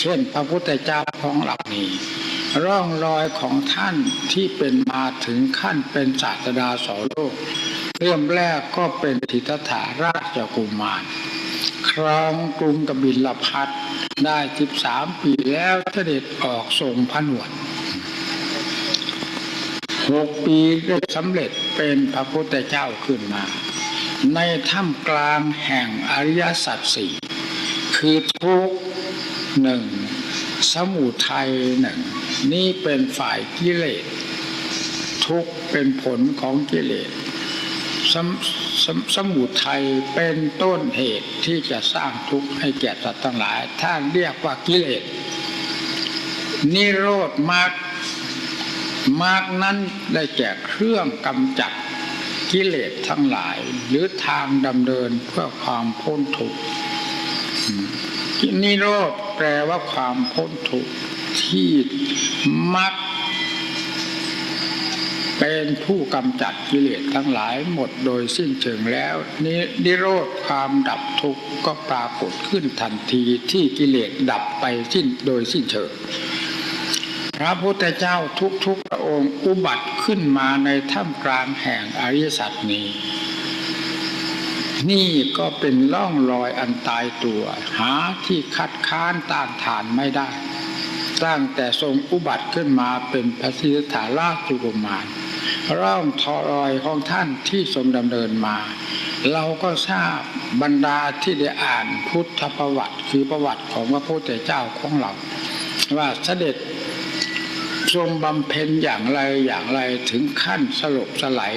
เช่น พระพุทธเจ้าของเหล่านี้ ร่องรอยของท่านที่เป็นมาถึงขั้นเป็นศาสดาสอนโลก เริ่มแรกก็เป็นทิฏฐาราชกุมาร ครองกรุงกบิลพัทได้สิบสามปีแล้วเสด็จออกทรงผนวดหกปีได้สำเร็จเป็นพระพุทธเจ้าขึ้นมา ในถ้ำกลางแห่งอริยสัจสี่คือทุกข์ หนึ่งสมุทัยหนึ่งนี่เป็นฝ่ายกิเลส ทุกเป็นผลของกิเลสสมสมสมุทัยเป็นต้นเหตุที่จะสร้างทุกข์ให้แก่สัตว์ทั้งหลายท่านเรียกว่ากิเลส นิโรธมรรคมรรคนั้นได้แก่เครื่องกำจัดกิเลสทั้งหลาย หรือทางดำเนินเพื่อความพ้นทุกข์ นิโรธแปลว่าความพ้นทุกข์ที่มรรคเป็นผู้กำจัดกิเลสทั้งหลายหมดโดยสิ้นเชิงแล้วนินิโรธความดับทุกข์ก็ปรากฏขึ้นทันทีที่กิเลสดับไปสิ้นโดยสิ้นเชิงพระพุทธเจ้าทุกๆพระองค์อุบัติขึ้นมาในถ้ำกลางแห่งอริยสัจนี้ นี่ก็เป็นร่องรอยอันตายตัว หาที่คัดค้านต้านทานไม่ได้ตั้งแต่ทรงอุบัติขึ้นมาเป็นพระสิทธาราชกุมารร่องทอรอยของท่านที่ทรงดำเนินมา เราก็ทราบบรรดาที่ได้อ่านพุทธประวัติ คือประวัติของพระพุทธเจ้าของเรา ว่าเสด็จทรงบำเพ็ญอย่างไรอย่างไรถึงขั้นสลบสลาย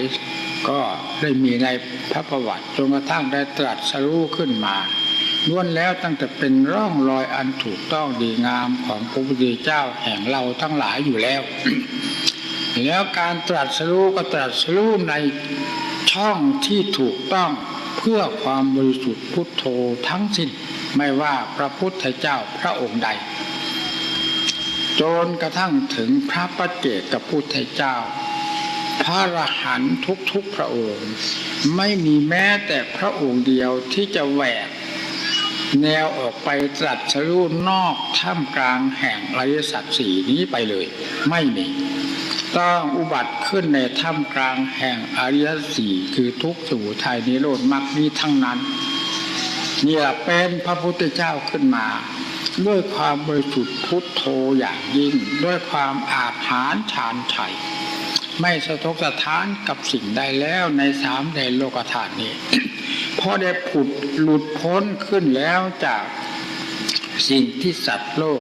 ก็ได้มีในพระประวัติจนกระทั่งได้ตรัสรู้ขึ้นมาล้วนแล้วตั้งแต่เป็นร่องรอยอันถูกต้องดีงามของพระพุทธเจ้าแห่งเราทั้งหลายอยู่แล้ว แล้วการตรัสรู้ก็ตรัสรู้ในช่องที่ถูกต้องเพื่อความบริสุทธิ์พุทโธทั้งสิ้นไม่ว่าพระพุทธเจ้าพระองค์ใด จนกระทั่งถึงพระปัจเจกพุทธเจ้า พระอรหันต์ทุกๆพระองค์ ไม่มีแม้แต่พระองค์เดียวที่จะแหวกแนวออกไปตรัสรู้นอกท่ามกลางแห่งอริยสัจสี่นี้ไปเลย ไม่มีต้องอุบัติขึ้นในท่ามกลางแห่งอริยสี่คือทุกข์สมุทัยนิโรธมรรคนี้ทั้งนั้น เนี่ยเป็นพระพุทธเจ้าขึ้นมา ด้วยความบริสุทธิ์พุทโธอย่างยิ่ง ด้วยความอาถรรพ์ชาญชัย ไม่สะทกสะท้านกับสิ่งใดแล้วในสามในโลกฐานนี้พอได้ผุดหลุดพ้นขึ้นแล้วจากสิ่งที่สัตว์โลก